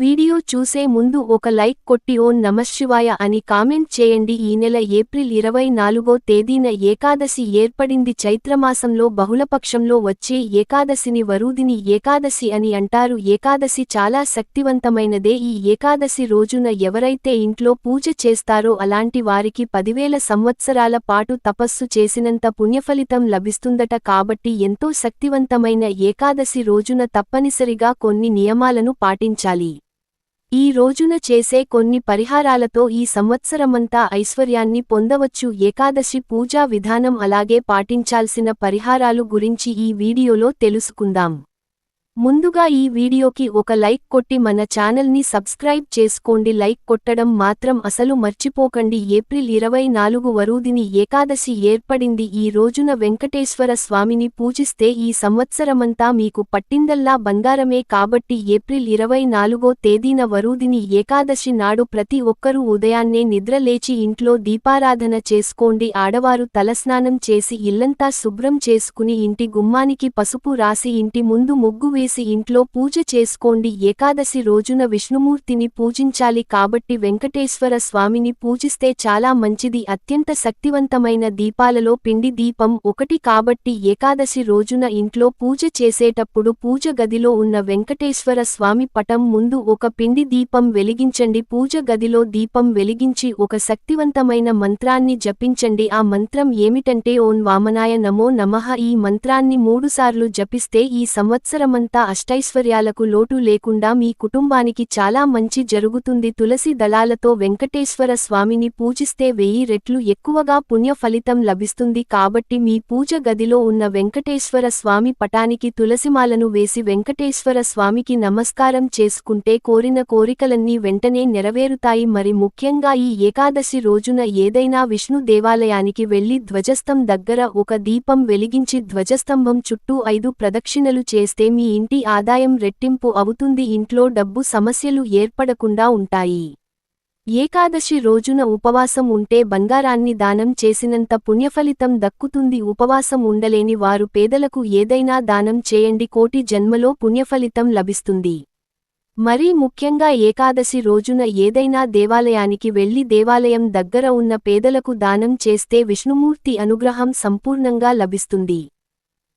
Video చూసే ముందు ఒక లైక్ కొట్టి ఓ నమశివాయ అని కామెంట్ చేయండి. ఈ నెల ఏప్రిల్ ఇరవై నాలుగో తేదీన ఏకాదశి ఏర్పడింది. చైత్రమాసంలో బహుళపక్షంలో వచ్చే ఏకాదశిని వరూదిని ఏకాదశి అని అంటారు. ఏకాదశి చాలా శక్తివంతమైనదే. ఈ ఏకాదశి రోజున ఎవరైతే ఇంట్లో పూజ చేస్తారో అలాంటి వారికి పదివేల సంవత్సరాల పాటు తపస్సు చేసినంత పుణ్యఫలితం లభిస్తుందట. కాబట్టి ఎంతో శక్తివంతమైన ఏకాదశి రోజున తప్పనిసరిగా కొన్ని నియమాలను పాటించాలి. ఈ రోజున చేసే కొన్ని పరిహారాలతో ఈ సంవత్సరమంతా ఐశ్వర్యాన్ని పొందవచ్చు. ఏకాదశి పూజా విధానం అలాగే పాటించాల్సిన పరిహారాలు గురించి ఈ వీడియోలో తెలుసుకుందాం. ముందుగా ఈ వీడియోకి ఒక లైక్ కొట్టి మన ఛానల్ని సబ్స్క్రైబ్ చేసుకోండి. లైక్ కొట్టడం మాత్రం అసలు మర్చిపోకండి. ఏప్రిల్ ఇరవై నాలుగు వరూదిని ఏకాదశి ఏర్పడింది. ఈ రోజున వెంకటేశ్వర స్వామిని పూజిస్తే ఈ సంవత్సరమంతా మీకు పట్టిందల్లా బంగారమే కాబట్టి ఏప్రిల్ ఇరవై నాలుగో తేదీన వరూదిని ఏకాదశి నాడు ప్రతి ఒక్కరూ ఉదయాన్నే నిద్రలేచి ఇంట్లో దీపారాధన చేసుకోండి. ఆడవారు తలస్నానం చేసి ఇల్లంతా శుభ్రం చేసుకుని ఇంటి గుమ్మానికి పసుపు రాసి ఇంటి ముందు ముగ్గు వేసి ఇంట్లో పూజ చేసుకోండి. ఏకాదశి రోజున విష్ణుమూర్తిని పూజించాలి కాబట్టి వెంకటేశ్వర స్వామిని పూజిస్తే చాలా మంచిది. అత్యంత శక్తివంతమైన దీపాలలో పిండి దీపం ఒకటి కాబట్టి ఏకాదశి రోజున ఇంట్లో పూజ చేసేటప్పుడు పూజ గదిలో ఉన్న వెంకటేశ్వర స్వామి పటం ముందు ఒక పిండి దీపం వెలిగించండి. పూజ గదిలో దీపం వెలిగించి ఒక శక్తివంతమైన మంత్రాన్ని జపించండి. ఆ మంత్రం ఏమిటంటే ఓం వామనాయ నమో నమః. ఈ మంత్రాన్ని మూడుసార్లు జపిస్తే ఈ సంవత్సరమంతా అష్టైశ్వర్యాలకు లోటు లేకుండా మీ కుటుంబానికి చాలా మంచి జరుగుతుంది. తులసి దళాలతో వెంకటేశ్వర స్వామిని పూజిస్తే వెయ్యి రెట్లు ఎక్కువగా పుణ్య ఫలితం లభిస్తుంది. కాబట్టి మీ పూజ గదిలో ఉన్న వెంకటేశ్వర స్వామి పటానికి తులసిమాలను వేసి వెంకటేశ్వర స్వామికి నమస్కారం చేసుకుంటే కోరిన కోరికలన్నీ వెంటనే నెరవేరుతాయి. మరి ముఖ్యంగా ఈ ఏకాదశి రోజున ఏదైనా విష్ణు దేవాలయానికి వెళ్ళి ధ్వజస్తం దగ్గర ఒక దీపం వెలిగించి ధ్వజస్తంభం చుట్టూ ఐదు ప్రదక్షిణలు చేస్తే మీ ఇంటి ఆదాయం రెట్టింపు అవుతుంది. ఇంట్లో డబ్బు సమస్యలు ఏర్పడకుండా ఉంటాయి. ఏకాదశి రోజున ఉపవాసం ఉంటే బంగారాన్ని దానం చేసినంత పుణ్యఫలితం దక్కుతుంది. ఉపవాసం ఉండలేని వారు పేదలకు ఏదైనా దానం చేయండి. కోటి జన్మలో పుణ్యఫలితం లభిస్తుంది. మరీ ముఖ్యంగా ఏకాదశి రోజున ఏదైనా దేవాలయానికి వెళ్ళి దేవాలయం దగ్గర ఉన్న పేదలకు దానం చేస్తే విష్ణుమూర్తి అనుగ్రహం సంపూర్ణంగా లభిస్తుంది.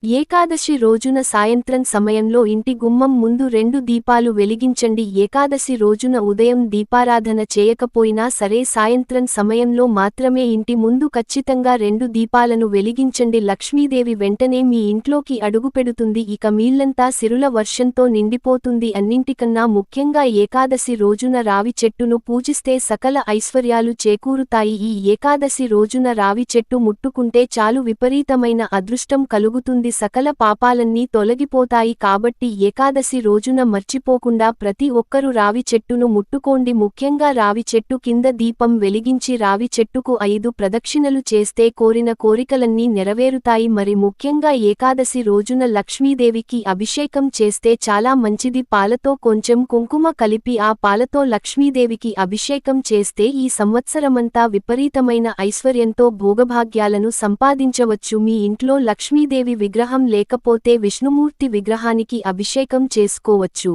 ఏకాదశి రోజున సాయంత్రం సమయంలో ఇంటి గుమ్మం ముందు రెండు దీపాలు వెలిగించండి. ఏకాదశి రోజున ఉదయం దీపారాధన చేయకపోయినా సరే సాయంత్రం సమయంలో మాత్రమే ఇంటి ముందు ఖచ్చితంగా రెండు దీపాలను వెలిగించండి. లక్ష్మీదేవి వెంటనే మీ ఇంట్లోకి అడుగుపెడుతుంది. ఇక మీళ్ళంతా సిరుల వర్షంతో నిండిపోతుంది. అన్నింటికన్నా ముఖ్యంగా ఏకాదశి రోజున రావి చెట్టును పూజిస్తే సకల ఐశ్వర్యాలు చేకూరుతాయి. ఈ ఏకాదశి రోజున రావి చెట్టు ముట్టుకుంటే చాలు విపరీతమైన అదృష్టం కలుగుతుంది. సకల పాపాలన్నీ తొలగిపోతాయి కాబట్టి ఏకాదశి రోజున మర్చిపోకుండా ప్రతి ఒక్కరూ రావి చెట్టును ముట్టుకోండి. ముఖ్యంగా రావి చెట్టు కింద దీపం వెలిగించి రావి చెట్టుకు ఐదు ప్రదక్షిణలు చేస్తే కోరిన కోరికలన్నీ నెరవేరుతాయి. మరి ముఖ్యంగా ఏకాదశి రోజున లక్ష్మీదేవికి అభిషేకం చేస్తే చాలా మంచిది. పాలతో కొంచెం కుంకుమ కలిపి ఆ పాలతో లక్ష్మీదేవికి అభిషేకం చేస్తే ఈ సంవత్సరమంతా విపరీతమైన ఐశ్వర్యంతో భోగభాగ్యాలను సంపాదించవచ్చు. మీ ఇంట్లో లక్ష్మీదేవి విగ్రహం లేకపోతే విష్ణుమూర్తి విగ్రహానికి అభిషేకం చేసుకోవచ్చు.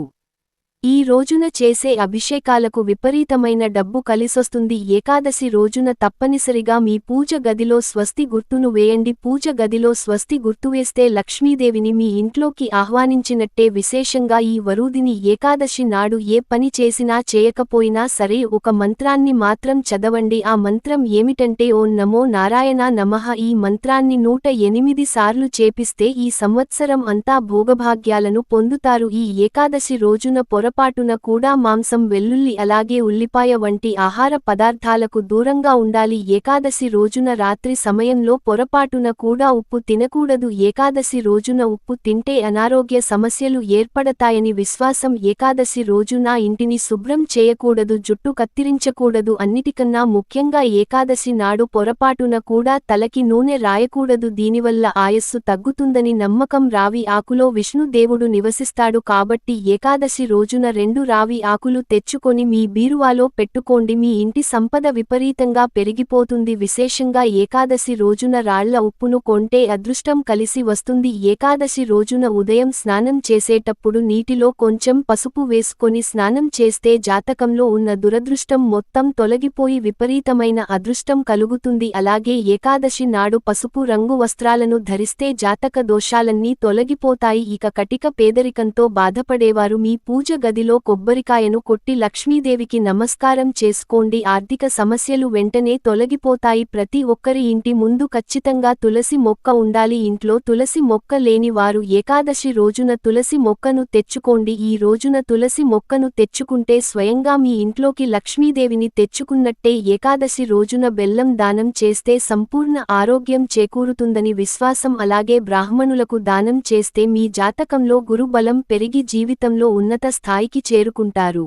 ఈ రోజున చేసే అభిషేకాలకు విపరీతమైన డబ్బు కలిసొస్తుంది. ఏకాదశి రోజున తప్పనిసరిగా మీ పూజ గదిలో స్వస్తి గుర్తును వేయండి. పూజ గదిలో స్వస్తి గుర్తువేస్తే లక్ష్మీదేవిని మీ ఇంట్లోకి ఆహ్వానించినట్టే విశేషంగా ఈ వరుదిని ఏకాదశి నాడు ఏ పని చేసినా చేయకపోయినా సరే ఒక మంత్రాన్ని మాత్రం చదవండి. ఆ మంత్రం ఏమిటంటే ఓం నమో నారాయణ నమః. ఈ మంత్రాన్ని నూట ఎనిమిది సార్లు చేపిస్తే ఈ సంవత్సరం అంతా భోగభాగ్యాలను పొందుతారు. ఈ ఏకాదశి రోజున పొర పొరపాటున కూడా మాంసం వెల్లుల్లి అలాగే ఉల్లిపాయ వంటి ఆహార పదార్థాలకు దూరంగా ఉండాలి. ఏకాదశి రోజున రాత్రి సమయంలో పొరపాటున కూడా ఉప్పు తినకూడదు. ఏకాదశి రోజున ఉప్పు తింటే అనారోగ్య సమస్యలు ఏర్పడతాయని విశ్వాసం. ఏకాదశి రోజున ఇంటిని శుభ్రం చేయకూడదు జుట్టు కత్తిరించకూడదు అన్నిటికన్నా ముఖ్యంగా ఏకాదశి నాడు పొరపాటున కూడా తలకి నూనె రాయకూడదు. దీనివల్ల ఆయస్సు తగ్గుతుందని నమ్మకం. రావి ఆకులో విష్ణుదేవుడు నివసిస్తాడు కాబట్టి ఏకాదశి రోజున రెండు రావి ఆకులు తెచ్చుకొని మీ బీరువాలో పెట్టుకోండి. మీ ఇంటి సంపద విపరీతంగా పెరిగిపోతుంది. విశేషంగా ఏకాదశి రోజున రాళ్ళ ఉప్పును కొంటే అదృష్టం కలిసి వస్తుంది. ఏకాదశి రోజున ఉదయం స్నానం చేసేటప్పుడు నీటిలో కొంచెం పసుపు వేసుకొని స్నానం చేస్తే జాతకంలో ఉన్న దురదృష్టం మొత్తం తొలగిపోయి విపరీతమైన అదృష్టం కలుగుతుంది. అలాగే ఏకాదశి నాడు పసుపు రంగు వస్త్రాలను ధరిస్తే జాతక దోషాలన్నీ తొలగిపోతాయి. ఇక కటిక పేదరికంతో బాధపడేవారు మీ పూజ గదిలో కొబ్బరికాయను కొట్టి లక్ష్మీదేవికి నమస్కారం చేసుకోండి. ఆర్థిక సమస్యలు వెంటనే తొలగిపోతాయి. ప్రతి ఒక్కరి ఇంటి ముందు ఖచ్చితంగా తులసి మొక్క ఉండాలి. ఇంట్లో తులసి మొక్క లేని వారు ఏకాదశి రోజున తులసి మొక్కను తెచ్చుకోండి. ఈ రోజున తులసి మొక్కను తెచ్చుకుంటే స్వయంగా మీ ఇంట్లోకి లక్ష్మీదేవిని తెచ్చుకున్నట్టే ఏకాదశి రోజున బెల్లం దానం చేస్తే సంపూర్ణ ఆరోగ్యం చేకూరుతుందని విశ్వాసం. అలాగే బ్రాహ్మణులకు దానం చేస్తే మీ జాతకంలో గురుబలం పెరిగి జీవితంలో ఉన్నత స్థాయి స్థాయికి చేరుకుంటారు.